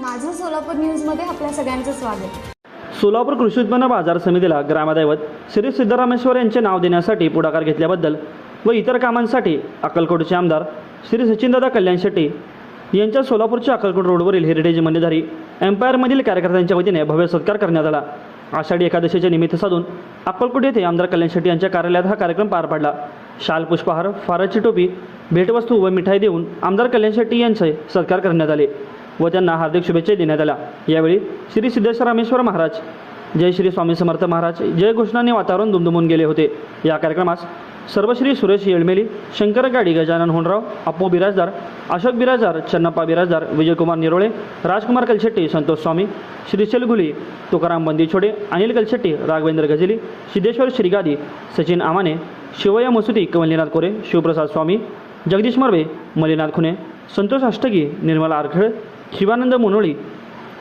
माझं सोलापूर न्यूजमध्ये आपल्या सगळ्यांचं स्वागत. सोलापूर कृषी उत्पन्न बाजार समितीला ग्रामदैवत श्री सिद्धरामेश्वर यांचे नाव देण्यासाठी पुढाकार घेतल्याबद्दल व इतर कामांसाठी अक्कलकोटचे आमदार श्री सचिनदादा कल्याण शेट्टी यांच्या सोलापूरच्या अक्कलकोट रोडवरील हेरिटेज मनेधारी एम्पायरमधील कार्यकर्त्यांच्या वतीने भव्य सत्कार करण्यात आला. आषाढी एकादशीचे निमित्त साधून अक्कलकोट येथे आमदार कल्याण शेट्टी यांच्या कार्यालयात हा कार्यक्रम पार पडला. शाल पुष्पहार फाराची टोपी भेटवस्तू व मिठाई देऊन आमदार कल्याण शेट्टी यांचे सत्कार करण्यात आले. व त्यांना हार्दिक शुभेच्छा देण्यात आल्या. यावेळी श्री सिद्धेश्वर रामेश्वर महाराज जय श्री स्वामी समर्थ महाराज जय घोषणाने वातावरण दुमदुमून गेले होते. या कार्यक्रमास सर्वश्री सुरेश येळमेली शंकर गाडी गजानन होनराव अप्पू बिराजदार अशोक बिराजदार चन्नप्पा बिराजदार विजयकुमार निरोळे राजकुमार कलशेट्टी संतोष स्वामी श्रीशैल घुली तुकाराम बंदीछोडे अनिल कलशेट्टी राघवेंद्र गजली सिद्धेश्वर श्रीगादी सचिन आमाने शिवया मसुदी कमलनाथ कोरे शिवप्रसाद स्वामी जगदीश मर्वे मलिनाथ खुने संतोष अष्टगी निर्मला आरखळे शिवानंद मुनोळी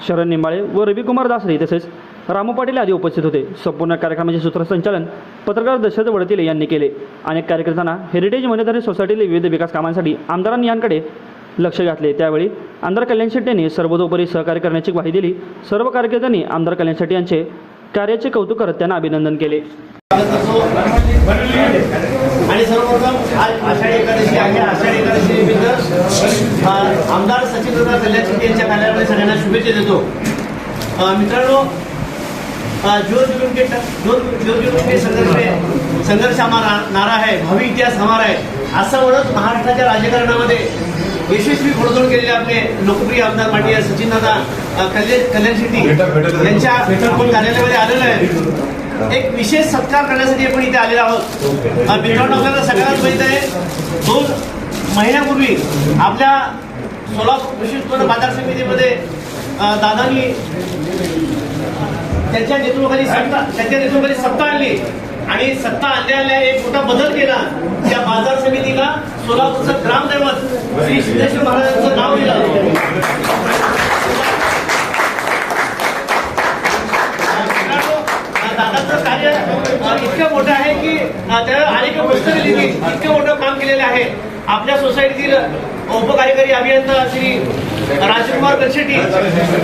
शरण निंबाळे व रविकुमार दासरे तसेच रामू पाटील आदी उपस्थित होते. संपूर्ण कार्यक्रमाचे सूत्रसंचालन पत्रकार दशरथ वडतिले यांनी केले. अनेक कार्यकर्त्यांना हेरिटेज मनेधारी सोसायटीतील विविध विकास कामांसाठी आमदारांनी यांकडे लक्ष घातले. त्यावेळी आमदार कल्याण शेट्टी यांनी सर्वतोपरी सहकार्य करण्याची ग्वाही दिली. सर्व कार्यकर्त्यांनी आमदार कल्याण शेट्टी यांचे कार्याचे कौतुक करत त्यांना अभिनंदन केले. आणि सर्वप्रथम आज आषाढी एकादशी आहे. आषाढी एकादशी निमित्त आमदार सचिन कल्याण शेट्टी यांच्या कार्यालयामध्ये सगळ्यांना शुभेच्छा देतो. मित्रांनो के के संघर्ष संघर्ष हमारा नारा है भावी इतिहास हमारा है. असं म्हणत महाराष्ट्राच्या राजकारणामध्ये यशस्वी घोडदौड केलेले आपले लोकप्रिय आमदार माननीय सचिनदादा कल्याण कल्याण शेट्टी यांच्या कार्यालयामध्ये आलेलो आहे. एक विशेष सत्कार करण्यासाठी आपण इथे आलेलो आहोत. मित्रांनो आपल्याला सगळ्यांनाच माहीत आहे दोन महिन्यापूर्वी आपल्या सोलापूर कृषी उत्पन्न बाजार समितीमध्ये दादांनी त्यांच्या नेतृत्वाखाली सत्ता त्यांच्या नेतृत्वाखाली सत्ता आणली. आणि सत्ता आणल्या एक मोठा बदल केला. त्या बाजार समितीला सोलापूरचं ग्रामदैवत श्री सिद्धेश्वर महाराजांचं नाव दिलं. इतकं मोठं आहे की अ, त्याला अनेक पुस्तकं लिहिली. इतकं मोठं काम केलेलं आहे. आपल्या सोसायटीतील उपकार्यकारी अभियंता श्री राजकुमार कलशेट्टी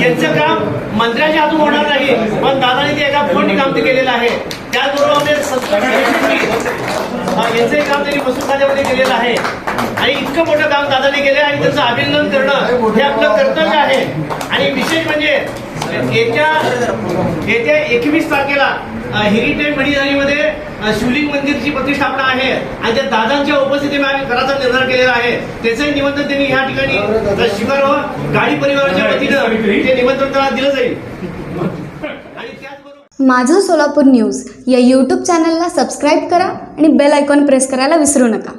यांचं काम मंत्र्याच्या हातून होणार नाही पण दादाने ते एका फोनने काम ते केलेलं आहे. त्याचबरोबर आपले यांचंही काम त्यांनी मसूद खात्यामध्ये केलेलं आहे. आणि इतकं मोठं काम दादाने केलं आणि त्यांचं अभिनंदन करणं हे आपलं कर्तव्य आहे. आणि विशेष म्हणजे येत्या येत्या एकवीस तारखेला हेरिटेज मणिधारीमध्ये अ, शिवलिंग मंदिरची प्रतिष्ठापना आहे. आणि त्या दादांच्या उपस्थितीमध्ये आम्ही करायचा निर्धार केलेला आहे. त्याचंही निमंत्रण त्यांनी ह्या ठिकाणी स्वीकारावं. गाडी परिवाराच्या वतीनं ते निमंत्रण त्यांना दिलं जाईल. आणि त्याचबरोबर माझं सोलापूर न्यूज या यूट्यूब चॅनलला सबस्क्राईब करा आणि बेल आयकॉन प्रेस करायला विसरू नका.